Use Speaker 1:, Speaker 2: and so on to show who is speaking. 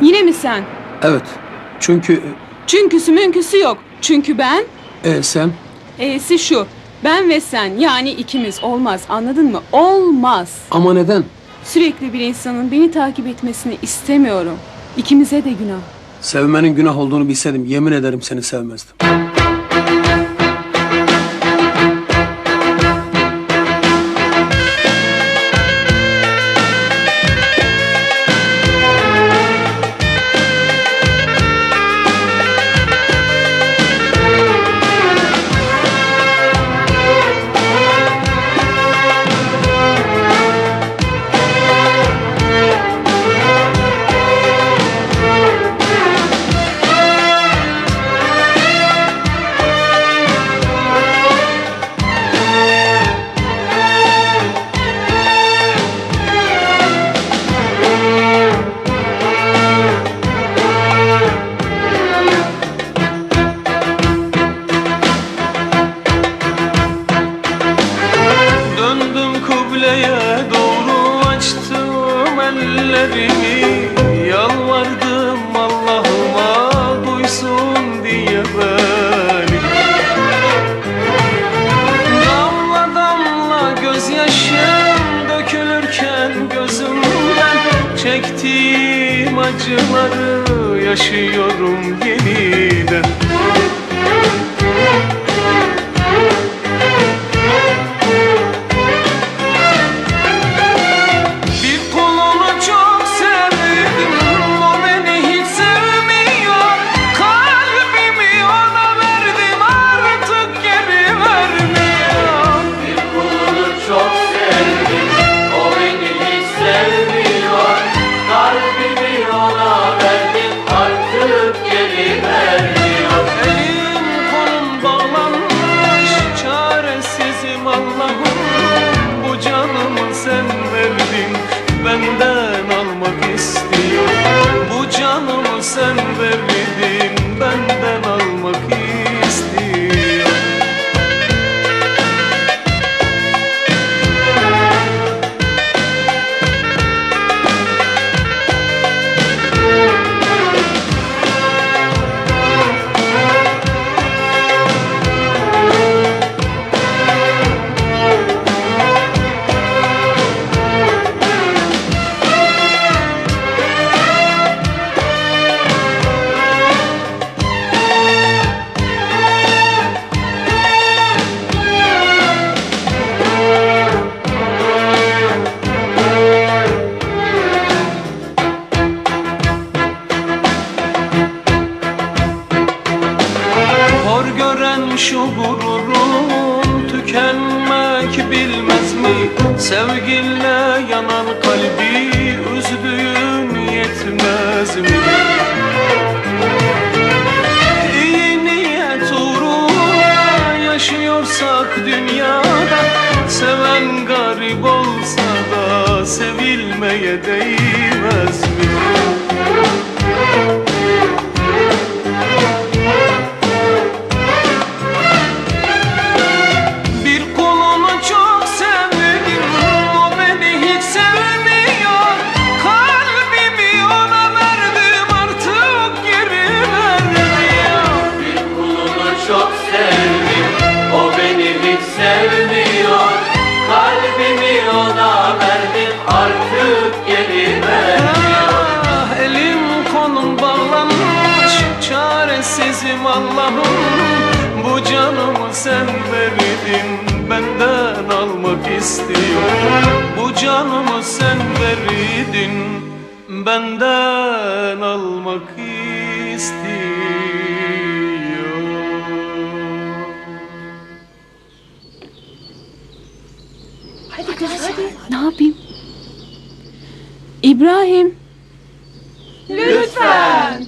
Speaker 1: Yine mi sen?
Speaker 2: Evet. Çünkü
Speaker 1: Çünküsü münküsü yok. Çünkü ben,
Speaker 2: e, sen
Speaker 1: e'si şu. Ben ve sen yani ikimiz olmaz anladın mı? Olmaz.
Speaker 2: ama neden?
Speaker 1: Sürekli bir insanın beni takip etmesini istemiyorum. İkimize de günah.
Speaker 2: Sevmenin günah olduğunu bilseydim yemin ederim seni sevmezdim.
Speaker 3: Ellerimi Yalvardım Allah'ıma duysun diye beni Damla damla gözyaşım dökülürken gözümden Çektiğim acıları yaşıyorum yeniden Elim kolum bağlanmış Çaresizim Allah'ım. Bu canımı sen verdin Benden şu gururun tükenmek bilmez mi? Sevginle yanan kalbi üzdüğün yetmez mi? İyi niyet uğruna yaşıyorsak dünyada Seven garip olsa da sevilmeye değmez mi?
Speaker 4: Çok sevdim. O beni hiç sevmiyor. Kalbimi ona verdim Artık geri vermiyor.
Speaker 3: Ah, Elim kolum bağlanmış Çaresizim Allah'ım. Bu canımı sen verdin Benden almak istiyor Bu canımı sen verdin Benden almak istiyor
Speaker 1: Ne yapayım? İbrahim. Lütfen.